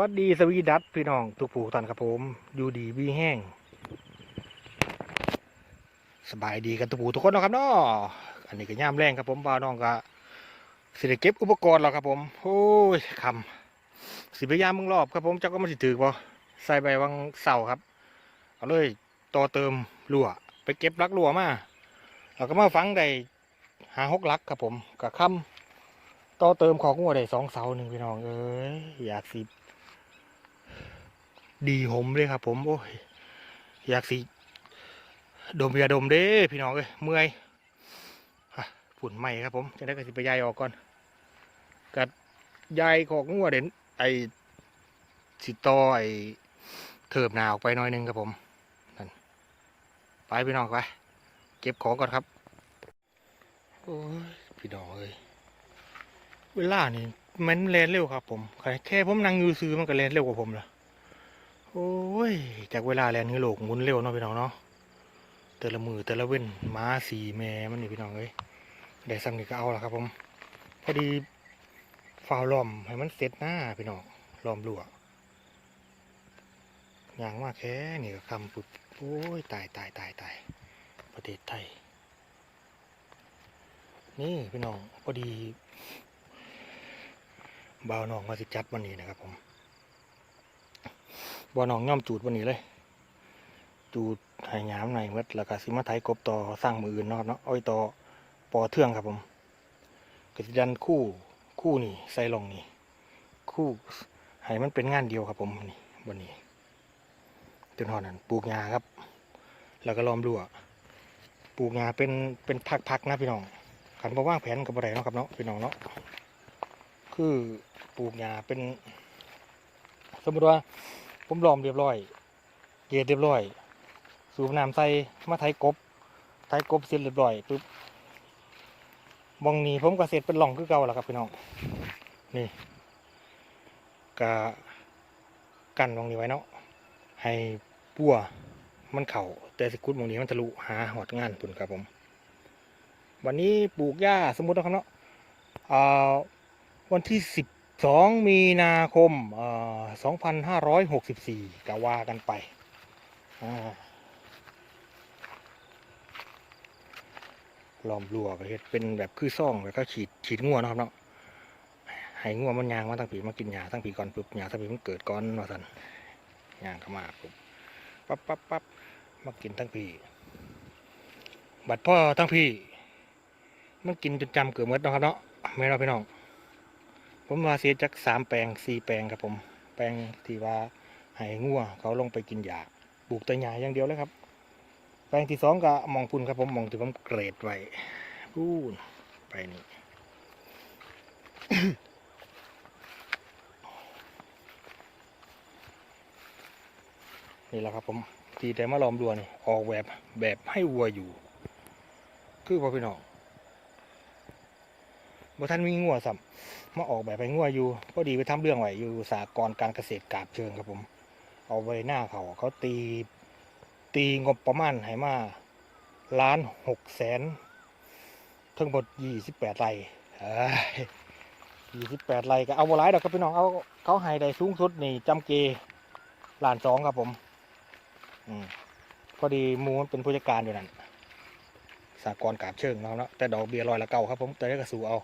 วัสดีสวีดัตพี่น้องทุกผู้ท่านครับผมอยู่ดีวีแห้ง สบายดีกันทุกผู้ทุกคนนะครับเนาะอันนี้ก็ย่ามแรงครับผมบ่าวน้องก็สิได้เก็บอุปกรณ์แล้วครับผมโอ้ยคำสิพยายามมึงรอบครับผมเจักก็มันสิถือบ่ใส่ใบวังเสาครับเอาเลยต่อเติมรั่วไปเก็บลักรั่วมาแล้วก็มาฟังได้หาหกลักครับผมกับคำต่อเติมของงัวได้สองเสาหนึ่งพี่น้องเอ้ยอยากสิ ดีหมเลยครับ ผมโอ้ยอยากสิดมยาดมเด้พี่น้องเอ้ยเมื่อยฮะฝุ่นใหม่ครับ ผมจะได้กระสิไปยายออกก่อนกัดยายของงัวเด่นไอสิตอไอเถิบหนาออกไปหน่อยหนึงครับผมนั่นไปพี่น้องไปเก็บของก่อนครับโอ้ยพี่น้องเอ้ยเวลานี่มันแลนเร็วครับ ผมแค่ผมนั่งอยู่ซื้อมันก็แลนเร็วกว่าผมละ โอ้ยจากเวลาแลนฮือโลกมุนเร็วเนาะพี่น้องเนาะแต่ละมือแต่ละเว้นม้าสีแม่มันนี่พี่น้องเอ้ยได้ซ้ำนี่ก็เอาละครับผมพอดีฟาวล้อมให้มันเสร็จหน้าพี่น้องล้อมรั่วอย่างมาแค่นี่ก็คำปุดโอ้ยตายตายตายตายประเทศไทย นี่พี่น้องพอดีบ่าวน้องมาสิจัดวันนี้นะครับผม บ่อน้องย่อมจูดวันนี้เลย จูดไหหยามในเมื่อแล้วก็สิมาไถกบต่อสร้างมืออื่นนาะครับเนาะอาไว้ต่อปอเทืองครับผมก็สิดันคู่คู่นี่ใส่ลงนี่คู่ให้มันเป็นงานเดียวครับผมนี่วันนี้จนหอนั้นปลูกหญ้าครับ แล้วก็ล้อมรั้วปลูกหญ้าเป็นเป็นพักๆนะพี่น้องขันบ่ว่างแผนกับอะไรเนาะครับเนาะพี่น้องเนาะคือปลูกหญ้าเป็น สมมติว่า ผมล้อมเรียบร้อย เกลียดเรียบร้อย สูบน้ำใส่มาไถกบไถกบเสร็จเรียบร้อยปุ๊บมองนี้ผมก็เสร็จเป็นหล่องคือเก่าแล้วครับพี่น้อง นี่กะกันมองนี้ไว้เนาะ ให้ปัวมันเข่าแต่สกุดมองนี้มันทะลุหาหอดงานตุนครับผม วันนี้ปลูกหญ้าสมมตินะครับเนาะอ่าวันที่สิบ สองมีนาคมเอ่อสองพันห้าร้อยหกะว่ากันไปล้อมรั้วก็เฮ็ดเป็นแบบคือซ่องแล้วก็ฉีดฉีดงัวนะครับเนาะให้งัวมันยางมาตั้งปีมากินหญ้าตั้งปีก่อนปุ๊บหญ้าตั้งปีมันเกิดก่อนว่าสันยางก็มาปุ๊บปั๊บปั๊บปั๊บมากินทั้งปีบัดพ่อทั้งพี่มันกินจนจำเกิดหมดนะครับเนาะไม่เราพี่น้อง ผมว่าเสียจากสามแปลงสี่แปลงครับผม แปลงที่ว่าให้งัวเขาลงไปกินหญ้าปลูกแต่หญ้าอย่างเดียวเลยครับ แปลงที่สองก็มองพุ่นครับผมมองที่ผมเกรดไว้พูนไปนี่นี่แหละครับผมทีแต่มาล้อมดัวนี่ออกแบบแบบให้วัวอยู่ คือพ่อพี่น้องบ่ท่านมีงัวสัม มาออกแบบไปงัวอยู่พอดีไปทำเรื่องไว้อยู่สากรการเกษตรกาบเชิงครับผม เอาไว้หน้าเขาเขาตีตีงบประมาณให้มาล้านหกแสนทั้งหมดยี่สิบแปดไร่ยี่สิบแปดไร่ก็เอาบัวร้ายดอกครับพี่น้องเอาเขาให้ได้สูงสุดนี่จำเกล้านสองครับผมอพอดีมูนเป็นผู้จัดการอยู่นั่นสากรกาบเชิงเนาเนาะแต่ดอกเบี้ยร้อยละเก้าครับผมแต่ได้กระสูเอา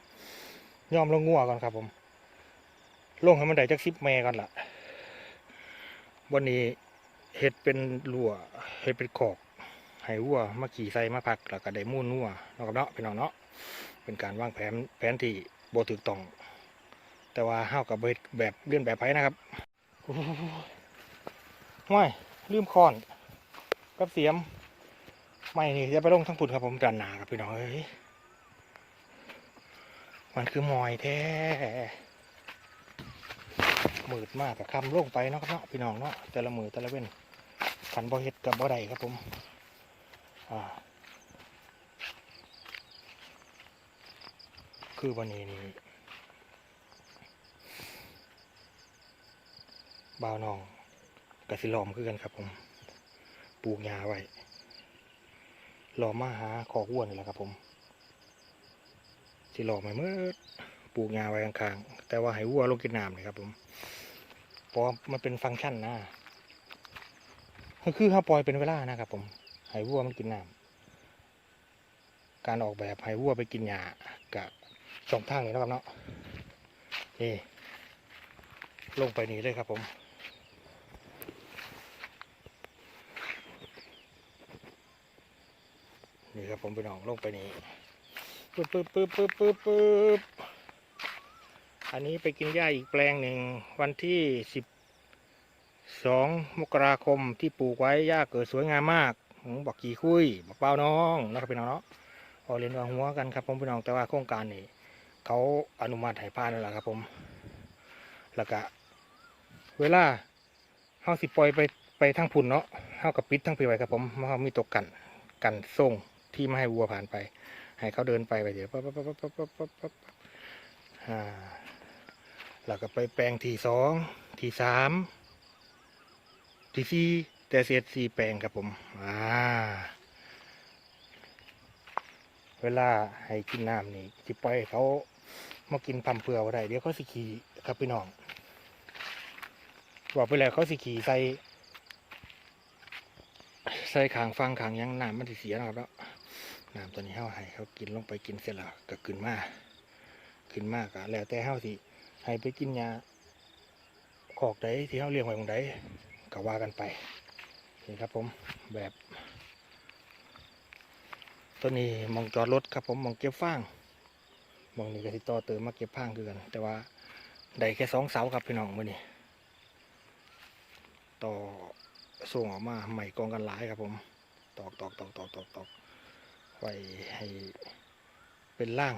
ยอมลงงัวก่อนครับผม ลงให้มันได้จักสิบแม่ก่อนละวันนี้เห็ดเป็นลัวเห็ดเป็นขอกให้วัวมาขี่ใส่มาพักแล้วก็ได้มูนงัวเนาะครับเนาะพี่น้องเนาะเป็นการวางแผนแผนที่โบถูกต้องแต่ว่าห้าวกับแบบเลื่อนแบบไผนะครับหไม่ลืมคอนกับเสียม ไม่นี่จะไปลงทั้งปุ่นครับผมดันหนาครับพี่น้องเอ้ย มันคือมอยแท้มืดมากกับคำลงไปเนาะเนาะพี่น้องเนาะแต่ละมือแต่ละเว้นขันบ่เฮ็ดกับบ่ได้ครับผมอ่าคือวันนี้นี่บ่าวน้องกสิลอมคือกันครับผม ปลูกหญ้าไว้รอมาหาขอกวัวนี่แหละครับผม สิหลอกไม่เมื่อปลูกงาไว้ข้างๆแต่ว่าให้วัวลงกินน้ำเลยครับผมเพราะมันเป็นฟังก์ชันนะก็คือเขาปล่อยเป็นเวลานะครับผมให้วัวมันกินน้ำการออกแบบให้วัวไปกินหญ้ากับสองทางนี้นะครับเนาะนี่ลงไปนี่เลยครับผมนี่ครับผมไปน้องลงไปนี่ ปึ๊บปึ๊บปึ๊บปึ๊บปึ๊บปึ๊บอันนี้ไปกินหญ้าอีกแปลงหนึ่งวันที่สิบสองมกราคมที่ปลูกไว้หญ้าเกิดสวยงามมากหืมบอกกี่คุยบอกเป้าน้องนะครับพี่น้องเนาะพอเรียนวางหัวกันครับผมพี่น้องแต่ว่าโครงการนี้เขาอนุมัติให้ผ่านแล้วล่ะครับผม แล้วก็เวลาเฮาสิปล่อยไปไปทางพุ่นเนาะเฮากับปิดทั้งปีไว้ครับผมเพราะเฮามีตกกันกันส่งที่ไม่ให้วัวผ่านไป ให้เขาเดินไปไปเดี๋ยวปั๊บปั๊บปั๊บปั๊บปั๊บปั๊บปั๊บอ่าแล้วก็ไปแปลงที่สองที่สามที่สี่แต่เสียสี่แปลงครับผมอ่าเวลาให้กินน้ำนี่สิปล่อยเขามากินพัมเพื่อว่าได้เดี๋ยวเขาสิขี่ครับพี่น้องบอกไปแล้วเขาสิขี่ใส่ใส่ขางฟังขางยังน้ำมันสิเสียนะครับแล้ว น้ำตัวนี้เฮาให้เขากินลงไปกินเสร็จแล้วก็ขึ้นมาขึ้นมากะแล้วแต่เฮาสิให้ไปกินยาขอกใดที่เฮาเลี้ยงไว้ตรงใดก็ว่ากันไปนี่ครับผมแบบตัวนี้มองจอดรถครับผมมองเก็บฟางมองนี้ก็สิต่อเติมมาเก็บฟางคือกัน แต่ว่าได้แค่สองเสาครับพี่น้องมือนี้ต่อส่งออกมาใหม่กองกันหลายครับผม ตอกตอกตอกตอกตอกตอก ไว้ให้เป็นร่าง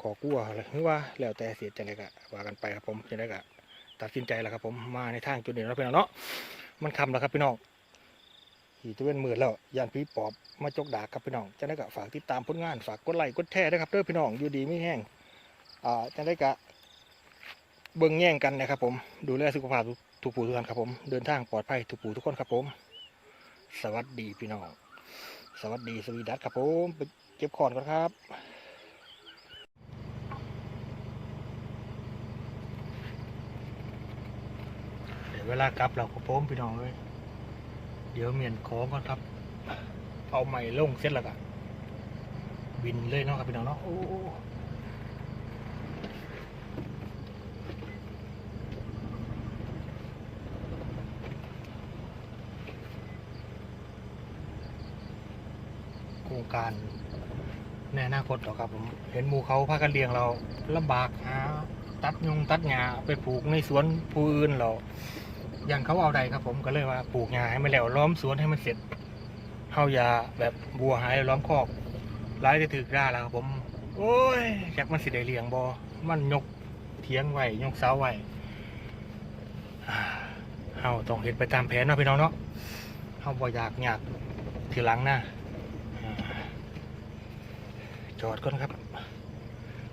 ขอกู้อะไรหรือว่าแล้วแต่เสียใจเลยกะว่ากันไปครับผมจะได้กะตัดสินใจแล้วครับผมมาในทางจุดนี้แล้วพี่น้องเนาะมันคำแล้วครับพี่น้องขี่ตะเวนมืดแล้วยานพี่ปอบมาจกดากครับพี่น้องจะได้กะฝากติดตามผลงานฝากกดไลค์กดแชร์ด้วยครับเด้อพี่น้องอยู่ดีไม่แห้งอ่าจะได้กะเบิ่งแย่งกันนะครับผมดูแลสุขภาพทุกผู้ทุกท่านครับผมเดินทางปลอดภัยทุกผู้ทุกคนครับผม สวัสดีพี่น้อง สวัสดีสวีดัสครับผมไปเก็บขอนก่อนครับเดี๋ยวเวลากลับเราครับผมพี่น้องเลยเดี๋ยวเมียนของก่อนครับ เอาใหม่ลงเสร็จแล้วก็บินเลยเนาะครับพี่น้องเนาะโอ้โอ้ โครง การในอนาคตหรอกครับผมเห็นหมูเขาพากันเลี้ยงเราลำบากหาตัดยงตัดหญ้าไปปลูกในสวนผู้อื่นเราอย่างเขาเอาใดครับผมก็เลยว่าปลูกหญ้าให้มันแล้วล้อมสวนให้มันเสร็จเฮายาแบบบัวหายล้อมคอกร้ายจะถือได้แล้วครับผม โอ้ยจากมันสิได้เลี้ยงบอมันยกเทียงไว้ยกเสาไว้เฮาต้องเห็นไปตามแผนเนาะพี่น้องเนาะเฮาบ่อยากอยากทีหลังนะ จอดก่อนครับ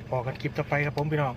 พอกันคลิปต่อไปครับผมพี่น้อง